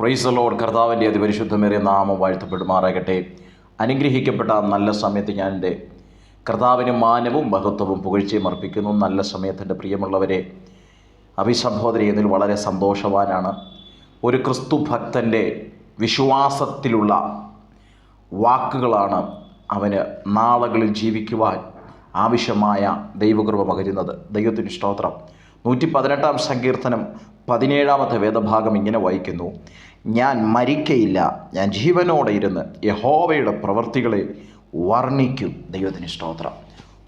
Price load കർത്താവിന്റെ അതിപരിശുദ്ധമേറിയ നാമം വാഴ്ത്തപ്പെടുമാറാകട്ടെ. അനുഗ്രഹിക്കപ്പെട്ട നല്ല സമയത്ത് ഞാൻ എന്റെ കർത്താവിന് മാനവും മഹത്വവും പുകഴ്ചയും അർപ്പിക്കുന്നു. നല്ല സമയത്തിന്റെ പ്രിയമുള്ളവരെ അഭിസംബോധന ചെയ്യുന്നതിൽ വളരെ സന്തോഷവാനാണ്. ഒരു ക്രിസ്തു ഭക്തന്റെ വിശ്വാസത്തിലുള്ള വാക്കുകളാണ് അവന് നാളുകളിൽ ജീവിക്കുവാൻ ആവശ്യമായ ദൈവകൃപ പകരുന്നത്. ദൈവത്തിന് സ്തോത്രം. നൂറ്റി പതിനെട്ടാം സങ്കീർത്തനം പതിനേഴാമത്തെ വേദഭാഗം ഇങ്ങനെ വായിക്കുന്നു. ഞാൻ മരിക്കയില്ല ഞാൻ ജീവനോടെ ഇരുന്ന് യഹോവയുടെ പ്രവൃത്തികളെ വർണിക്കും ദൈവത്തിന് സ്തോത്രം.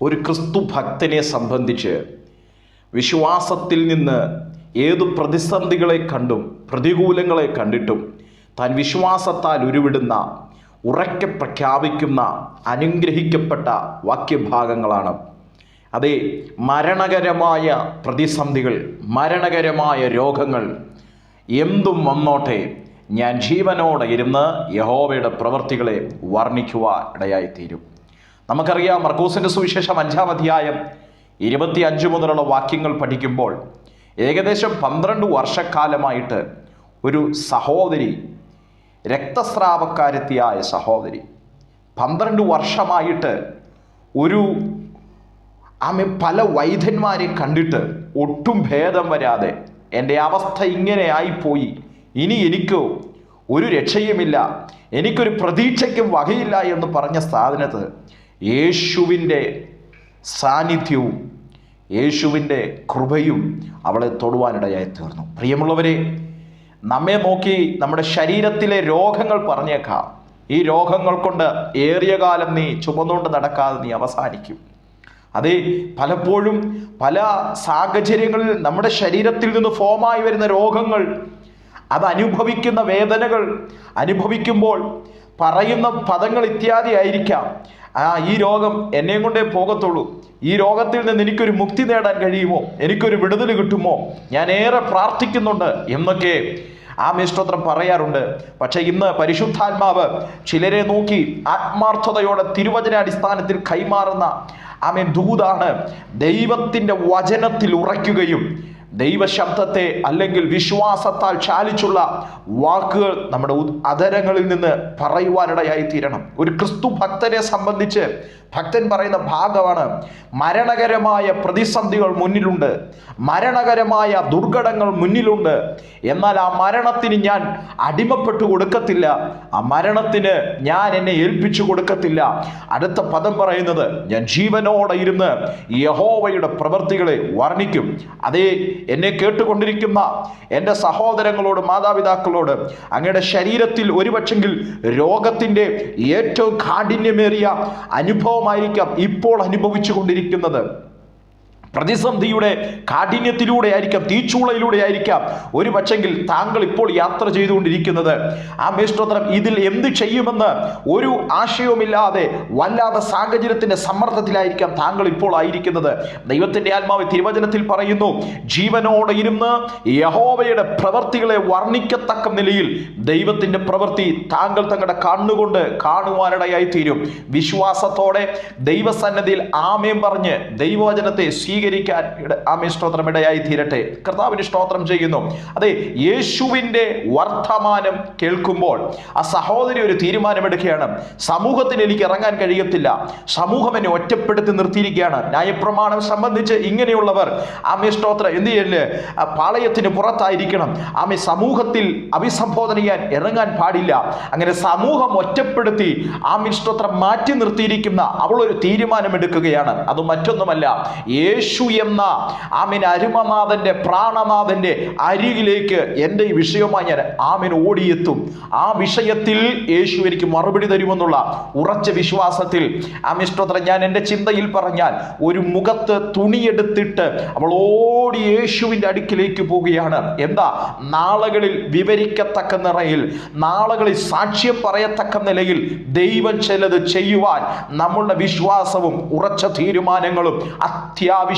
ഒരു ക്രിസ്തു ഭക്തനെ സംബന്ധിച്ച് വിശ്വാസത്തിൽ നിന്ന് ഏതു പ്രതിസന്ധികളെ കണ്ടും പ്രതികൂലങ്ങളെ കണ്ടിട്ടും താൻ വിശ്വാസത്താൽ ഉരുവിടുന്ന ഉറക്കെ പ്രഖ്യാപിക്കുന്ന അനുഗ്രഹിക്കപ്പെട്ട വാക്യഭാഗങ്ങളാണ് അതെ മരണകരമായ പ്രതിസന്ധികൾ മരണകരമായ രോഗങ്ങൾ എന്തും വന്നോട്ടെ ഞാൻ ജീവനോടെ ഇരുന്ന് യഹോവയുടെ പ്രവർത്തികളെ വർണിക്കുവാൻ ഇടയായിത്തീരും. നമുക്കറിയാം മർക്കൂസിന്റെ സുവിശേഷം അഞ്ചാം അധ്യായം ഇരുപത്തി അഞ്ച് മുതലുള്ള വാക്യങ്ങൾ പഠിക്കുമ്പോൾ ഏകദേശം പന്ത്രണ്ട് വർഷക്കാലമായിട്ട് ഒരു സഹോദരി രക്തസ്രാവക്കാരത്തിയായ സഹോദരി പന്ത്രണ്ട് വർഷമായിട്ട് ഒരു ആമെ പല വൈദ്യന്മാരെ കണ്ടിട്ട് ഒട്ടും ഭേദം വരാതെ എന്റെ അവസ്ഥ ഇങ്ങനെ ആയിപ്പോയി. ഇനി എനിക്കോ ഒരു രക്ഷയുമില്ല. എനിക്കൊരു പ്രതീക്ഷയ്ക്കും വകയില്ല എന്ന് പറഞ്ഞ സ്ഥാപനത്ത് യേശുവിന്റെ സാന്നിധ്യവും യേശുവിന്റെ കൃപയും അവളെ തൊടുവാനിടയായി തീർന്നു. പ്രിയമുള്ളവരെ നമ്മെ നോക്കി നമ്മുടെ ശരീരത്തിലെ രോഗങ്ങൾ പറഞ്ഞേക്കാം. ഈ രോഗങ്ങൾ കൊണ്ട് ഏറിയ കാലം നീ ചുമന്നുകൊണ്ട് നടക്കാതെ നീ അവസാനിക്കും. അതെ പലപ്പോഴും പല സാഹചര്യങ്ങളിൽ നമ്മുടെ ശരീരത്തിൽ നിന്ന് ഫോമായി വരുന്ന രോഗങ്ങൾ അത് അനുഭവിക്കുന്ന വേദനകൾ അനുഭവിക്കുമ്പോൾ പറയുന്ന പദങ്ങൾ ഇത്യാദി ആയിരിക്കാം. ആ ഈ രോഗം എന്നെയും കൊണ്ടേ പോകത്തുള്ളൂ. ഈ രോഗത്തിൽ നിന്ന് എനിക്കൊരു മുക്തി നേടാൻ കഴിയുമോ? എനിക്കൊരു വിടുതൽ കിട്ടുമോ? ഞാൻ ഏറെ പ്രാർത്ഥിക്കുന്നുണ്ട് എന്നൊക്കെ ആ മിഷ്ടോത്രം പറയാറുണ്ട്. പക്ഷെ ഇന്ന് പരിശുദ്ധാത്മാവ് ചിലരെ നോക്കി ആത്മാർത്ഥതയോടെ തിരുവചനാടിസ്ഥാനത്തിൽ കൈമാറുന്ന ആമേ ദൂതാണ് ദൈവത്തിന്റെ വചനത്തിൽ ഉറയ്ക്കുകയും ദൈവശബ്ദത്തെ അല്ലെങ്കിൽ വിശ്വാസത്താൽ ചാലിച്ചുള്ള വാക്കുകൾ നമ്മുടെ അതരങ്ങളിൽ നിന്ന് പറയുവാനിടയായി തീരണം. ഒരു ക്രിസ്തു ഭക്തരെ സംബന്ധിച്ച് ഭക്തൻ പറയുന്ന ഭാഗമാണ് മരണകരമായ പ്രതിസന്ധികൾ മുന്നിലുണ്ട് മരണകരമായ ദുർഘടങ്ങൾ മുന്നിലുണ്ട്. എന്നാൽ ആ മരണത്തിന് ഞാൻ അടിമപ്പെട്ടു കൊടുക്കത്തില്ല. ആ മരണത്തിന് ഞാൻ എന്നെ ഏൽപ്പിച്ചു കൊടുക്കത്തില്ല. അടുത്ത പദം പറയുന്നത് ഞാൻ ജീവനോടെ ഇരുന്ന് യഹോവയുടെ പ്രവൃത്തികളെ വർണിക്കും. അതേ എന്നെ കേട്ടുകൊണ്ടിരിക്കുന്ന എന്റെ സഹോദരങ്ങളോട് മാതാപിതാക്കളോട് അങ്ങയുടെ ശരീരത്തിൽ ഒരുപക്ഷെങ്കിൽ രോഗത്തിന്റെ ഏറ്റവും കാഠിന്യമേറിയ അനുഭവമായിരിക്കാം ഇപ്പോൾ അനുഭവിച്ചു കൊണ്ടിരിക്കുന്നത് പ്രതിസന്ധിയുടെ കാഠിന്യത്തിലൂടെ ആയിരിക്കാം തീച്ചൂളയിലൂടെ ആയിരിക്കാം ഒരു പക്ഷെങ്കിൽ താങ്കൾ ഇപ്പോൾ യാത്ര ചെയ്തുകൊണ്ടിരിക്കുന്നത്. ആ മേഷ്ടോത്തരം ഇതിൽ എന്ത് ചെയ്യുമെന്ന് ഒരു ആശയവുമില്ലാതെ വല്ലാതെ സാഹചര്യത്തിന്റെ സമ്മർദ്ദത്തിലായിരിക്കാം താങ്കൾ ഇപ്പോൾ ആയിരിക്കുന്നത്. ദൈവത്തിന്റെ ആത്മാവ് തിരുവചനത്തിൽ പറയുന്നു ജീവനോടെ ഇരുന്ന് യഹോവയുടെ പ്രവർത്തികളെ വർണിക്കത്തക്ക നിലയിൽ ദൈവത്തിന്റെ പ്രവൃത്തി താങ്കൾ തങ്ങളുടെ കണ്ണുകൊണ്ട് കാണുവാനിടയായി തീരും വിശ്വാസത്തോടെ ദൈവസന്നദ്ധിയിൽ ആമയം പറഞ്ഞ് ദൈവവചനത്തെ സ്വീകരിക്കാൻ ആമേ സ്തോത്രം ഇടയായി തീരട്ടെ. കർത്താവിന് സ്തോത്രം ചെയ്യുന്നു. അതെ യേശുവിന്റെ വർത്തമാനം കേൾക്കുമ്പോൾ ആ സഹോദരി ഒരു തീരുമാനമെടുക്കുകയാണ്. സമൂഹത്തിൽ എനിക്ക് ഇറങ്ങാൻ കഴിയത്തില്ല. സമൂഹം എന്നെ ഒറ്റപ്പെടുത്തി നിർത്തിയിരിക്കുകയാണ്. ന്യായപ്രമാണം സംബന്ധിച്ച് ഇങ്ങനെയുള്ളവർ ആമേ സ്തോത്രം എന്ത് ചെയ്യൽ? പാളയത്തിന് പുറത്തായിരിക്കണം. ആമേ സമൂഹത്തിൽ അഭിസംബോധന ചെയ്യാൻ ഇറങ്ങാൻ പാടില്ല. അങ്ങനെ സമൂഹം ഒറ്റപ്പെടുത്തി ആമേ സ്തോത്രം മാറ്റി നിർത്തിയിരിക്കുന്ന അവളൊരു തീരുമാനമെടുക്കുകയാണ്. അത് മറ്റൊന്നുമല്ല. യേശു എന്ന ആമിൻ അരുമനാഥന്റെ പ്രാണനാഥന്റെ അരികിലേക്ക് എന്റെ ഈ വിഷയവുമായി ഞാൻ ആമിൻ ഓടിയെത്തും. ആ വിഷയത്തിൽ യേശു എനിക്ക് മറുപടി തരുമെന്നുള്ള ഉറച്ച വിശ്വാസത്തിൽ ആമിഷ്ടോത്രം ഞാൻ എന്റെ ചിന്തയിൽ പറഞ്ഞാൽ ഒരു മുഖത്ത് തുണിയെടുത്തിട്ട് അവൾ ഓടി യേശുവിന്റെ അടുക്കിലേക്ക് പോവുകയാണ്. എന്താ? നാളുകളിൽ വിവരിക്കത്തക്ക നിറയിൽ നാളുകളിൽ സാക്ഷ്യം പറയത്തക്ക നിലയിൽ ദൈവം ചിലത് ചെയ്യുവാൻ നമ്മളുടെ വിശ്വാസവും ഉറച്ച തീരുമാനങ്ങളും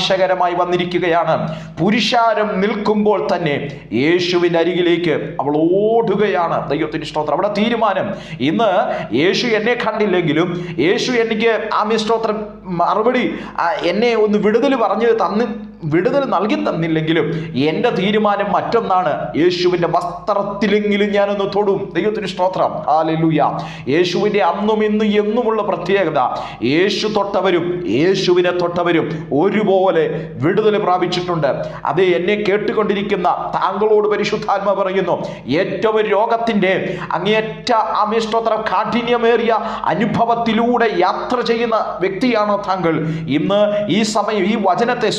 അത്യാവശ്യകരമായി വന്നിരിക്കുകയാണ്. പുരുഷാരം നിൽക്കുമ്പോൾ തന്നെ യേശുവിന്റെ അരികിലേക്ക് അവൾ ഓടുകയാണ്. ദൈവത്തിന് സ്തോത്രം. അവിടെ തീരുമാനം. ഇന്ന് യേശു എന്നെ കണ്ടില്ലെങ്കിലും യേശു എനിക്ക് ആമി സ്തോത്രം മറുപടി ആ, എന്നെ ഒന്ന് വിടുതൽ പറഞ്ഞ് തന്ന് വിടുതൽ നൽകി തന്നില്ലെങ്കിലും എന്റെ തീരുമാനം മറ്റൊന്നാണ്. യേശുവിന്റെ വസ്ത്രത്തിലെങ്കിലും ഞാനൊന്ന് തൊടും. ദൈവത്തിന് സ്തോത്രം. ഹാലലൂയ യേശുവിന്റെ അന്നും ഇന്നും എന്നുമുള്ള പ്രത്യേകത യേശു തൊട്ടവരും യേശുവിനെ തൊട്ടവരും ഒരുപോലെ വിടുതൽ പ്രാപിച്ചിട്ടുണ്ട്. അത് എന്നെ കേട്ടുകൊണ്ടിരിക്കുന്ന താങ്കളോട് പരിശുദ്ധാത്മ പറയുന്നു ഏറ്റവും രോഗത്തിന്റെ അങ്ങേറ്റ അമിഷ്ടോത്രം കാഠിന്യമേറിയ അനുഭവത്തിലൂടെ യാത്ര ചെയ്യുന്ന വ്യക്തിയാണോ താങ്കൾ? ഇന്ന് ഈ സമയം ഈ വചനത്തെ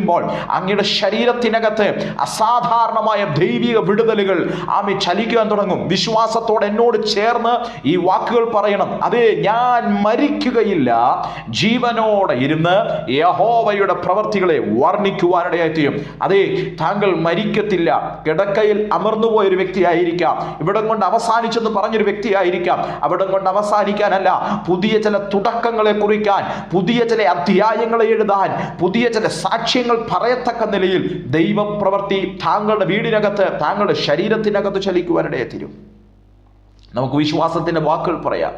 സ്വീകരിക്കുമ്പോൾ അങ്ങയുടെ ശരീരത്തിനകത്ത് അസാധാരണമായ ദൈവിക വിടുതലുകൾ ആമി ചലിക്കാൻ തുടങ്ങും. വിശ്വാസത്തോടെ എന്നോട് ചേർന്ന് ഈ വാക്കുകൾ പറയണം. അതെ ഞാൻ മരിക്കുകയില്ല. ജീവനോടെ ഇരുന്ന് യഹോവയുടെ പ്രവർത്തികളെ വർണിക്കുവാനിടയായി അതെ താങ്കൾ മരിക്കത്തില്ല. കിടക്കയിൽ അമർന്നുപോയ ഒരു വ്യക്തിയായിരിക്കാം. ഇവിടം കൊണ്ട് അവസാനിച്ചെന്ന് പറഞ്ഞൊരു വ്യക്തിയായിരിക്കാം. അവിടം കൊണ്ട് അവസാനിക്കാനല്ല പുതിയ ചില തുടക്കങ്ങളെ കുറിക്കാൻ പുതിയ ചില അധ്യായങ്ങളെ എഴുതാൻ പുതിയ ചില സാക്ഷ്യങ്ങൾ പറയത്തക്ക നിലയിൽ ദൈവപ്രവൃത്തി താങ്കളുടെ വീടിനകത്ത് താങ്കളുടെ ശരീരത്തിനകത്ത് ചലിക്കുവാനിടയെ തീരും. നമുക്ക് വിശ്വാസത്തിന്റെ വാക്കുകൾ പറയാം.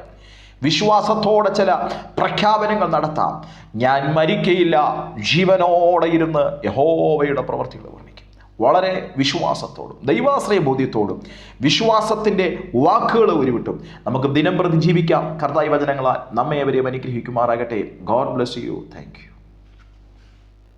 വിശ്വാസത്തോടെ ചില പ്രഖ്യാപനങ്ങൾ നടത്താം. ഞാൻ മരിക്കയില്ല ജീവനോടെ ഇരുന്ന് യഹോവയുടെ പ്രവർത്തികൾ വർണിക്കും. വളരെ വിശ്വാസത്തോടും ദൈവാശ്രയ ബോധ്യത്തോടും വിശ്വാസത്തിന്റെ വാക്കുകൾ ഉരുവിട്ടും. നമുക്ക് ദിനം പ്രതി ജീവിക്കാം. കർത്തായി വചനങ്ങളാൽ നമ്മെ അവരെയും അനുഗ്രഹിക്കുമാറാകട്ടെ. God bless you. Thank you.